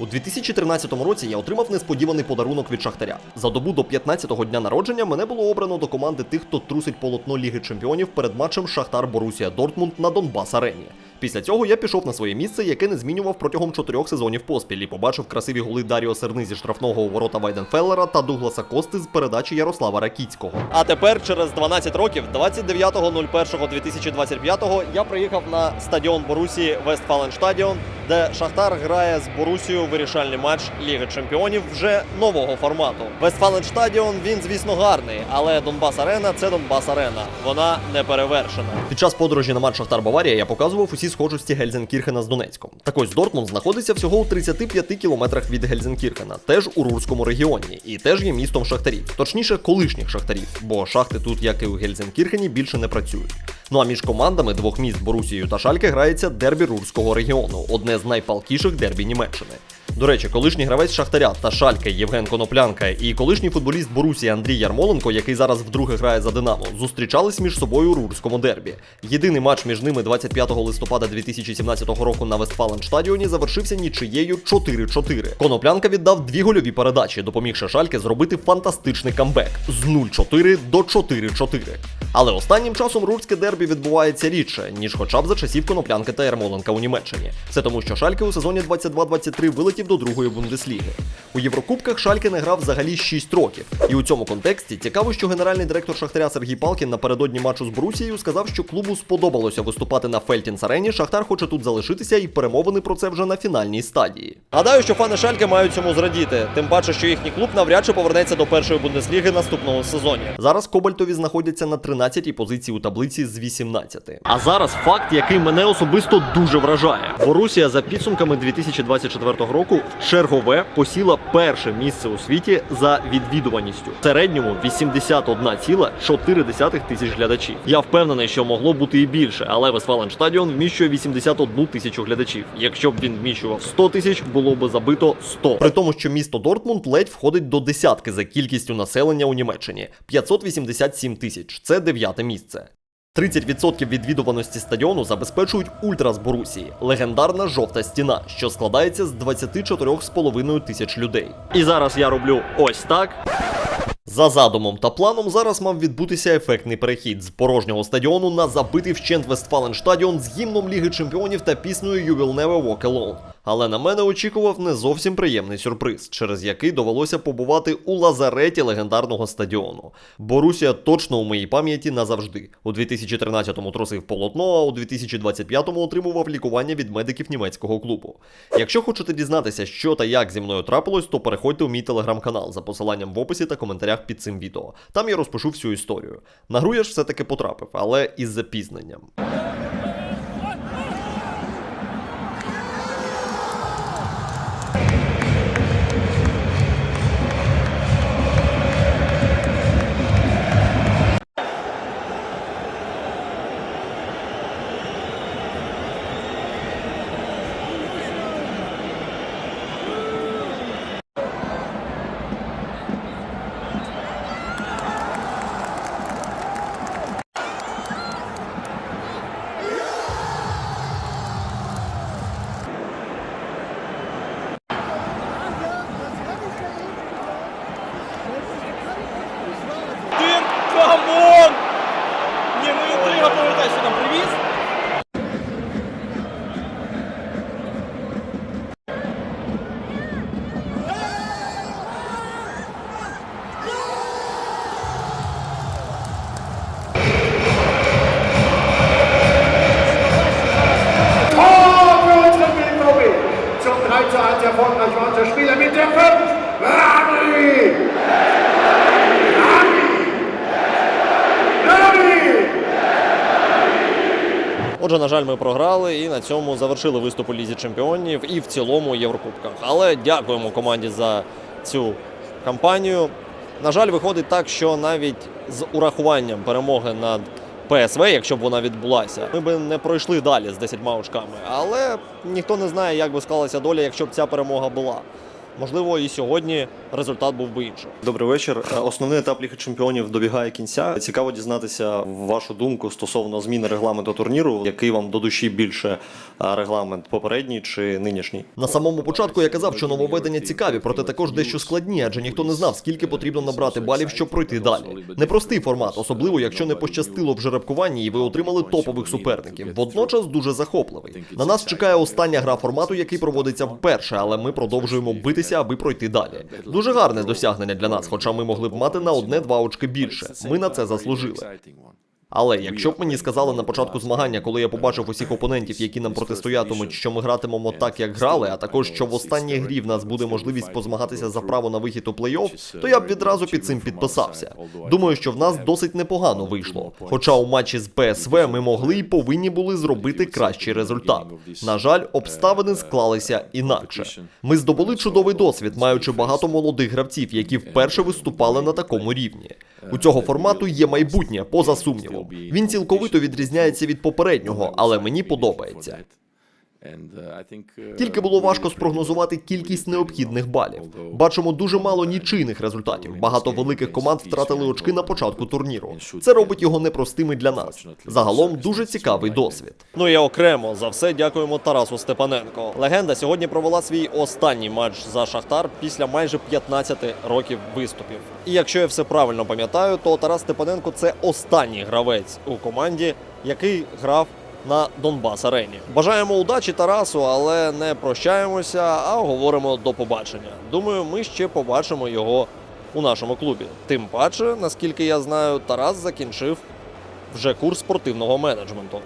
У 2013 році я отримав несподіваний подарунок від Шахтаря. За добу до 15-го дня народження мене було обрано до команди тих, хто трусить полотно Ліги Чемпіонів перед матчем Шахтар Борусія Дортмунд на Донбас Арені. Після цього я пішов на своє місце, яке не змінював протягом чотирьох сезонів поспіль, і побачив красиві голи Даріо Серни зі штрафного у ворота Вайденфеллера та Дугласа Кости з передачі Ярослава Ракіцького. А тепер, через 12 років, 29.01.2025, я приїхав на стадіон Борусії Вестфаленштадіон, де Шахтар грає з Борусією вирішальний матч Ліги Чемпіонів вже нового формату. Вестфаленштадіон він, звісно, гарний, але Донбас Арена це Донбас Арена. Вона не перевершена. Під час подорожі на матч Шахтар Баварія я показував усі схожості Гельзенкірхена з Донецьком. Так ось Дортмунд знаходиться всього у 35 кілометрах від Гельзенкірхена, теж у Рурському регіоні, і теж є містом шахтарів, точніше, колишніх шахтарів, бо шахти тут, як і у Гельзенкірхені, більше не працюють. Ну а між командами двох міст Борусією та Шальке грається дербі Рурського регіону, одне з найпалкіших дербі Німеччини. До речі, колишній гравець Шахтаря та Шальке Євген Коноплянка і колишній футболіст Борусії Андрій Ярмоленко, який зараз вдруге грає за Динамо, зустрічались між собою у Рурському дербі. Єдиний матч між ними 25 листопада 2017 року на Вестфаленштадіоні завершився нічиєю 4-4. Коноплянка віддав дві гольові передачі, допомігши Шальке зробити фантастичний камбек з 0-4 до 4-4. Але останнім часом рурське дербі відбувається рідше, ніж хоча б за часів Коноплянки та Ярмоленка у Німеччині. Це тому, що Шальке у сезоні 22-23 вилетів до другої бундесліги. У Єврокубках Шальке не грав взагалі 6 років. І у цьому контексті цікаво, що генеральний директор Шахтаря Сергій Палкін напередодні матчу з Брусією сказав, що клубу сподобалося виступати на Фельтінс арені. Шахтар хоче тут залишитися, і перемовини про це вже на фінальній стадії. Гадаю, що фани Шальке мають цьому зрадіти, тим паче, що їхній клуб навряд чи повернеться до першої бундесліги наступного сезоні. Зараз Кобальтові знаходяться на 13-й позиції у таблиці з 18. А зараз факт, який мене особисто дуже вражає. Борусія за підсумками 2024 року в чергове посіла перше місце у світі за відвідуваністю. В середньому 81,4 тисяч глядачів. Я впевнений, що могло бути і більше, але Вестфаленштадіон вміщує 81 тисячу глядачів. Якщо б він вміщував 100 тисяч, було б забито 100. При тому, що місто Дортмунд ледь входить до десятки за кількістю населення у Німеччині 587 тисяч. Це дев'яте місце. 30% відвідуваності стадіону забезпечують ультра з Борусії, легендарна жовта стіна, що складається з 24,5 тисяч людей. І зараз я роблю ось так. За задумом та планом зараз мав відбутися ефектний перехід з порожнього стадіону на забитий вщент Вестфаленштадіон з гімном Ліги Чемпіонів та піснею You Will Never Walk Alone. Але на мене очікував не зовсім приємний сюрприз, через який довелося побувати у лазареті легендарного стадіону. Борусія точно у моїй пам'яті назавжди. У 2013-му трусив полотно, а у 2025-му отримував лікування від медиків німецького клубу. Якщо хочете дізнатися, що та як зі мною трапилось, то переходьте у мій телеграм-канал за посиланням в описі та коментарях під цим відео. Там я розпишу всю історію. На гру я ж все-таки потрапив, але із запізненням. Отже, на жаль, ми програли і на цьому завершили виступ у Лізі Чемпіонів і в цілому Єврокубках. Але дякуємо команді за цю кампанію. На жаль, виходить так, що навіть з урахуванням перемоги над ПСВ, якщо б вона відбулася, ми б не пройшли далі з 10 очками. Але ніхто не знає, як би склалася доля, якщо б ця перемога була. Можливо, і сьогодні результат був би іншим. Добрий вечір. Е, Основний етап Ліги Чемпіонів добігає кінця. Цікаво дізнатися вашу думку стосовно зміни регламенту турніру, який вам до душі більше е, регламент попередній чи нинішній. На самому початку я казав, що нововведення цікаві, проте також дещо складні, адже ніхто не знав, скільки потрібно набрати балів, щоб пройти далі. Непростий формат, особливо якщо не пощастило в жеребкуванні і ви отримали топових суперників. Водночас дуже захопливий. На нас чекає остання гра формату, який проводиться вперше, але ми продовжуємо битися, аби пройти далі. Дуже гарне досягнення для нас, хоча ми могли б мати на одне-два очки більше. Ми на це заслужили. Але якщо б мені сказали на початку змагання, коли я побачив усіх опонентів, які нам протистоятимуть, що ми гратимемо так, як грали, а також що в останній грі в нас буде можливість позмагатися за право на вихід у плей-офф, то я б відразу під цим підписався. Думаю, що в нас досить непогано вийшло. Хоча у матчі з ПСВ ми могли і повинні були зробити кращий результат. На жаль, обставини склалися інакше. Ми здобули чудовий досвід, маючи багато молодих гравців, які вперше виступали на такому рівні. У цього формату є майбутнє, поза сумнівом. Він цілковито відрізняється від попереднього, але мені подобається. Тільки було важко спрогнозувати кількість необхідних балів. Бачимо дуже мало нічийних результатів. Багато великих команд втратили очки на початку турніру. Це робить його непростими для нас. Загалом дуже цікавий досвід. Ну і окремо за все дякуємо Тарасу Степаненко. Легенда сьогодні провела свій останній матч за Шахтар після майже 15 років виступів. І якщо я все правильно пам'ятаю, то Тарас Степаненко це останній гравець у команді, який грав на Донбас Арені. Бажаємо удачі Тарасу, але не прощаємося, а говоримо до побачення. Думаю, ми ще побачимо його у нашому клубі. Тим паче, наскільки я знаю, Тарас закінчив вже курс спортивного менеджменту.